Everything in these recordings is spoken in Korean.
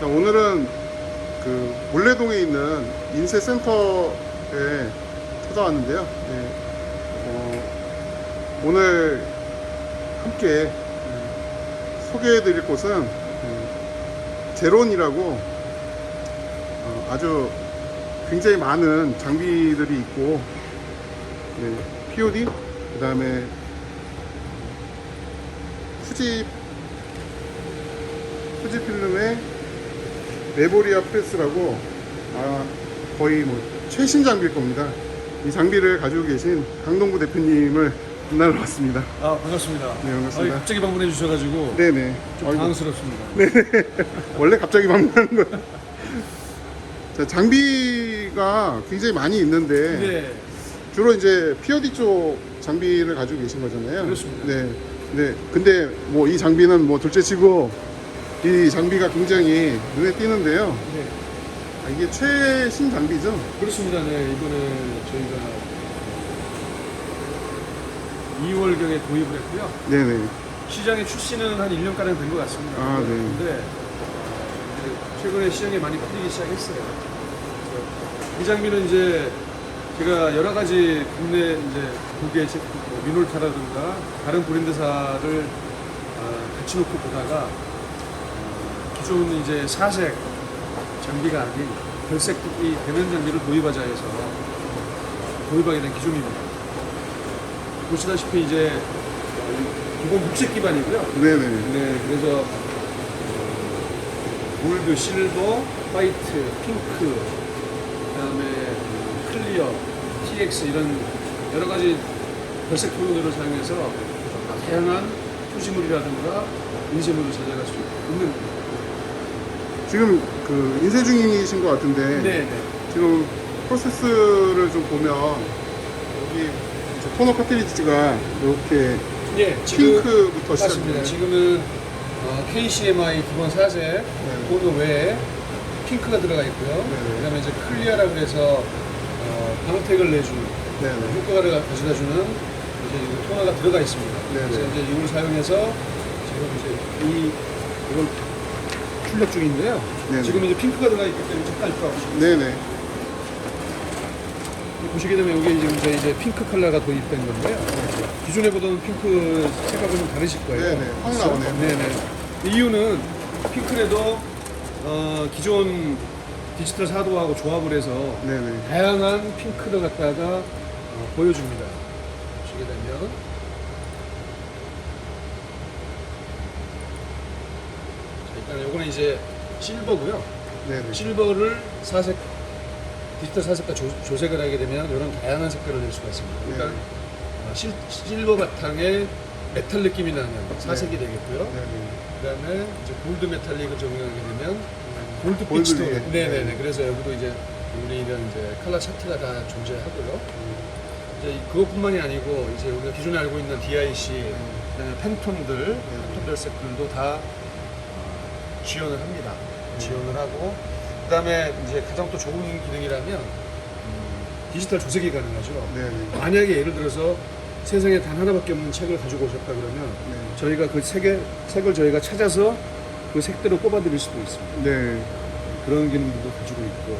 자, 오늘은 그 몰래동에 있는 인쇄센터에 찾아왔는데요. 네. 어, 오늘 함께 네, 소개해드릴 곳은 네, 제론이라고 어, 아주 굉장히 많은 장비들이 있고 네, POD 그 다음에 후지 후지필름의 메보리아 프레스라고 아, 거의 뭐 최신 장비일 겁니다. 이 장비를 가지고 계신 강동구 대표님을 만나러 왔습니다. 아 반갑습니다. 네, 반갑습니다. 아, 갑자기 방문해 주셔가지고 네네. 좀 아이고, 당황스럽습니다. 원래 갑자기 방문하는 거예요. 자, 장비가 굉장히 많이 있는데 네. 주로 이제 POD 쪽 장비를 가지고 계신 거잖아요. 그렇습니다. 네. 네. 근데 뭐 이 장비는 뭐 둘째치고 이 장비가 굉장히 눈에 띄는데요. 네. 아, 이게 최신 장비죠? 그렇습니다. 네 이거는 저희가 2월경에 도입을 했고요. 네네. 시장에 출시는 한 1년가량 된 것 같습니다. 아, 네. 근데 최근에 시장에 많이 풀리기 시작했어요. 이 장비는 이제 제가 여러 가지 국내 이제 고개 제품, 뭐 미놀타라든가 다른 브랜드사를 어, 같이 놓고 보다가 어, 기존 이제 사색 장비가 아닌 별색 이 대면 장비를 도입하자 해서 도입하게 된 기종입니다. 보시다시피 이제 기본 녹색 기반이고요. 네 네. 네, 그래서 골드, 실버, 화이트, 핑크, 그다음에 클리어, TX 이런 여러 가지 별색 톤으로 사용해서 다양한 표시물이라든가 인쇄물을 제작할 수 있는 지금 그 인쇄 중이신 것 같은데 네, 네. 지금 프로세스를 좀 보면 여기 이제 토너 카트리지가 이렇게 예, 지금 핑크부터 맞습니다. 시작해요. 지금은 어, KCMI 기본 사색 톤 외에 핑크가 들어가 있고요. 네. 그다음에 이제 클리어라고 해서 어, 방택을 내주는 네네. 효과를 가져다 주는 이제 이 토너가 들어가 있습니다. 네네. 그래서 이제 이걸 사용해서 지금 이제 이 이걸 출력 중인데요. 네네. 지금 이제 핑크가 들어가 있기 때문에 잠깐 보시면 네네. 보시게 되면 이게 지금 이제, 이제 핑크 컬러가 도입된 건데요. 기존에 보던 핑크 색하고 좀 다르실 거예요. 네네. 확 나오네요. 네네. 이유는 핑크에도 어, 기존 디지털 사도하고 조합을 해서 네네. 다양한 핑크를 갖다가 어, 보여줍니다. 보시게 되면 요거는 이제 실버고요. 네네. 실버를 사색 디지털 사색과 조, 조색을 하게 되면 이런 다양한 색깔을 낼 수가 있습니다. 그러니까 네. 어, 실, 실버 바탕에 메탈 느낌이 나는 사색이 되겠고요. 네네. 그다음에 이제 골드 메탈릭을 적용하게 되면 골드 골드 피치도 네. 네네네. 네. 그래서 여기도 이제 우리 이런 이제 컬러 차트가 다 존재하고요. 이제 그것뿐만이 아니고 이제 우리가 기존에 알고 있는 DIC, 그다음에 팬톤들, 팬톤 별 색들도 다 어, 지원을 합니다. 지원을 하고 그다음에 이제 가장 또 좋은 기능이라면 음, 디지털 조색이 가능하죠. 네네. 만약에 예를 들어서 세상에 단 하나밖에 없는 책을 가지고 오셨다 그러면 네. 저희가 그 색을, 색을 저희가 찾아서 그 색대로 뽑아드릴 수도 있습니다. 네. 그런 기능도 가지고 있고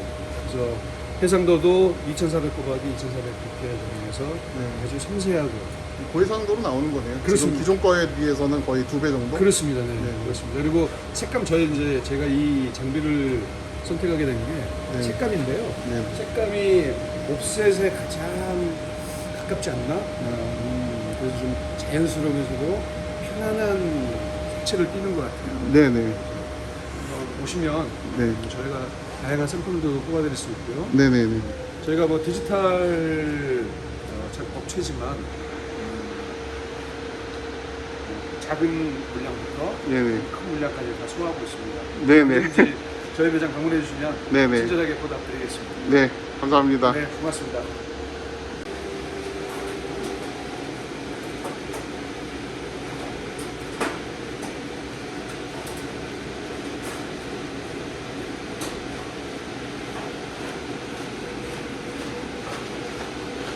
그래서 해상도도 2,400 곱하기 2,400 ppi 적용해서 네. 아주 섬세하고 고해상도로 나오는 거네요. 그렇습니다. 기존 거에 비해서는 거의 두 배 정도? 그렇습니다. 네, 네. 그렇습니다. 그리고 색감 저희 이제 제가 이 장비를 선택하게 된 게 네. 색감인데요. 네. 색감이 옵셋에 가장 가깝지 않나? 아, 음, 그래서 좀 자연스러우면서도 편안한 색채를 띠는 것 같아요. 네네. 어, 오시면 네. 저희가 다양한 샘플도 뽑아드릴 수 있고요. 네네네. 저희가 뭐 디지털 어, 자- 업체지만 음, 작은 물량부터 네네. 큰 물량까지 다 소화하고 있습니다. 네네. 언제든지 저희 매장 방문해 주시면 네네. 친절하게 보답드리겠습니다. 네. 감사합니다. 네, 고맙습니다.